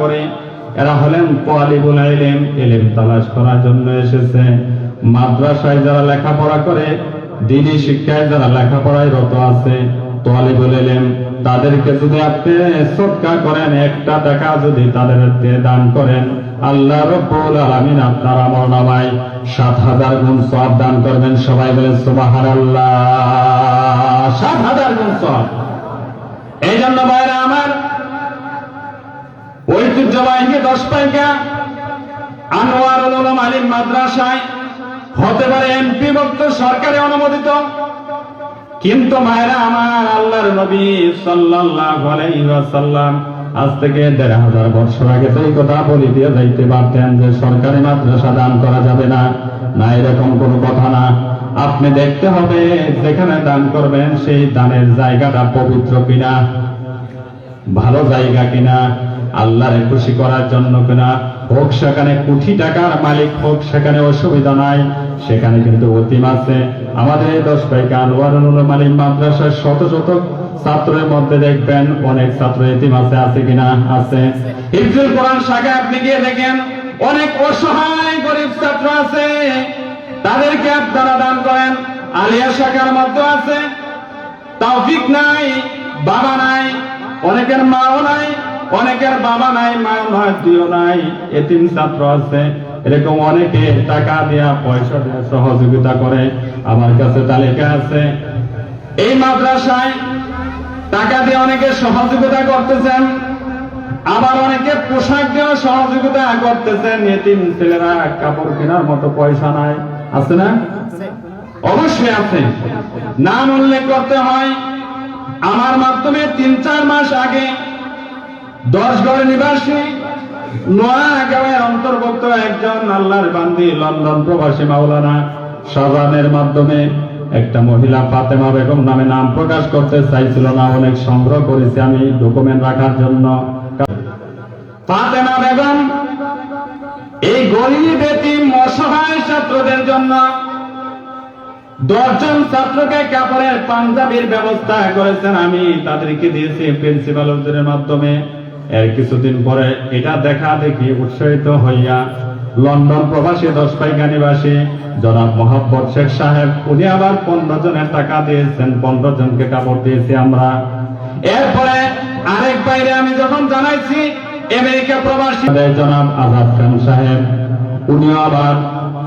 করে, এরা হলেন তালিবুল ইলম ইলম তালাশ করার জন্য এসেছে। মাদ্রাসায় যারা লেখাপড়া করে, দিনী শিক্ষায় যারা লেখাপড়ায় রত আছে তালিবুল ইলম, তাদেরকে যদি আপনি সৎকার করেন, একটা টাকা যদি তাদেরকে দান করেন, আল্লাহ রব্বুল আলামিন আপনার আমল নামায় সাত হাজার গুণ সব দান করবেন। সবাই বলেন সুবহানাল্লাহ, সাত হাজার গুণ সব এই জন্য বাইরে আমার ঐতিহ্যবাহী দশ পাইকা আনোয়ার আলিম মাদ্রাসায় হতে পারে এমপি ভক্ত সরকারি অনুমোদিত। কিন্তু মায়েরা আমার আল্লাহর নবী সাল্লাল্লাহু আজ থেকে দেড় হাজার বছর আগে তো এই কথা বলে দিয়ে যাইতে পারতেন যে সরকারি মাদ্রাসা দান করা যাবে না। না, এরকম কোনো কথা না। আপনি দেখতে হবে যেখানে দান করবেন সেই দানের জায়গাটা পবিত্র কিনা, ভালো জায়গা কিনা আল্লাহরে খুশি করার জন্য কিনা হোক সেখানে কোটি টাকার মালিক হোক সেখানে অসুবিধা নাই। সেখানে কিন্তু অতিম আছে। আমাদের দশ ভাইকে আনোয়ারুল মালিক মাদ্রাসার শত শত ছাত্রের মধ্যে দেখবেন অনেক ছাত্র এতিম আছে আছে কিনা? আছে। হিফজুল কোরআন শাখায় আপনি গিয়ে দেখেন, অনেক অসহায় গরিব ছাত্র আছে। তাদেরকে আপনারা দান করেন। আলিয়া শাখার মধ্যে আছে। তৌফিক নাই, বাবা নাই, অনেকের মাও নাই। অনেকের বাবা নাই, মা নয় তুইও নাই, এতিম ছাত্র আছে। এরকম অনেকে টাকা দেয়া পয়সা দেয়া সহযোগিতা করে, আমার কাছে তালিকা আছে। এই মাদ্রাসায় টাকা দিয়ে অনেকে সহযোগিতা করতেছেন, আবার অনেকে পোশাক দিয়ে সহযোগিতা করতেছেন, এতিম ছেলেরা কাপড় কেনার মতো পয়সা নাই। আছে না? অবশ্যই আছে। নাম উল্লেখ করতে হয়, আমার মাধ্যমে তিন চার মাস আগে দশগড় নিবাসী নোয়াগাঁওয়ের অন্তর্ভুক্ত একজন আল্লাহর বান্দি, লন্ডন প্রবাসী মাওলানা শাহজাহানের মাধ্যমে একটা মহিলা ফাতেমা বেগম নামে নাম প্রকাশ করতে চাইছিল না, অনেক সংগ্রহ করেছি আমি ডকুমেন্ট রাখার জন্য। ফাতেমা বেগম এই গরিব এতিম, অসহায় ছাত্রদের জন্য দশজন ছাত্রকে কাপড়ের পাঞ্জাবির ব্যবস্থা করেছেন। আমি তাদেরকে দিয়েছি প্রিন্সিপাল হুজুরের মাধ্যমে। এর কিছুদিন পরে এটা দেখা দেখি উৎসাহিত হইয়া লন্ডন প্রবাসী দশ পাইকা নিবাসী জনাব মোহাম্মদ শেখ সাহেব, উনি আবার পনেরো জনের টাকা দিয়েছেন, পনেরো জনকে কাপড় দিয়েছি আমরা। এরপরে আরেক বাইরে আমি যখন জানাইছি, আমেরিকা প্রবাসী জনাব আজাদ খান সাহেব, উনিও আবার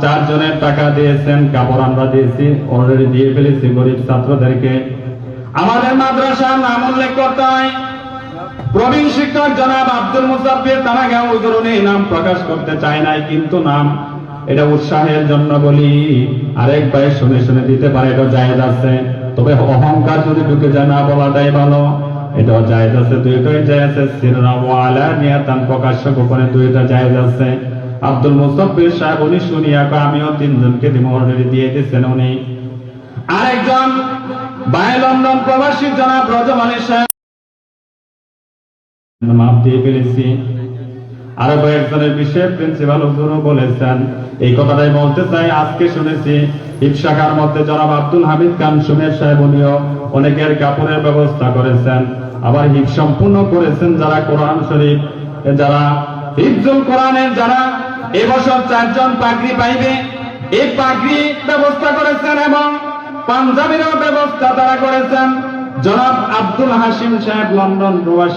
চারজনের টাকা দিয়েছেন, কাপড় আমরা দিয়েছি অলরেডি দিয়ে ফেলেছি গরিব ছাত্রদেরকে। আমাদের মাদ্রাসার নাম উল্লেখ করতে হয় প্রবীণ শিক্ষক জনাব আব্দুল মুসাফির তারা তানাগাঁও হুজুর উনি নাম প্রকাশ করতে চায় নাই, কিন্তু নাম এটা উৎসাহের জন্য বলি। আরেক ভাই শুনে শুনে দিতে পারে, এটা জায়েজ আছে। তবে অহংকার যদি ঢুকে যায়, না বলাটাই ভালো। এটাও জায়েজ আছে, দুইটাই জায়েজ আছে। সিররা ওয়ালা নিয়াতান প্রকাশ্য গোপনে দুইটা জায়েজ আছে। আব্দুল মুসাফির সাহেব, উনি শুনিয়া আমিও তিনজনকে অলরেডি দিয়ে দিচ্ছেন উনি। আরেকজন বাই লন্ডন প্রবাসী জনাব রজমানী সাহেব মাপ দিয়ে ফেলেছি। আরও কয়েকজনের প্রিন্সিপাল হুজুরও বলেছেন, এই কথাটাই বলতে চাই, আজকে শুনেছি মধ্যে জনাব আব্দুল হামিদ খান সুমের সাহেব উনিও অনেকের কাপড়ের ব্যবস্থা করেছেন, আবার সম্পূর্ণ করেছেন যারা কোরআন শরীফ, যারা হিফজুল কোরআনের যারা এবছর চারজন পাগড়ি পাইবে, এই পাগড়ি ব্যবস্থা করেছেন এবং পাঞ্জাবিরও ব্যবস্থা তারা করেছেন। জনাব আব্দুল হাসিম সাহেব লন্ডন প্রবাসী।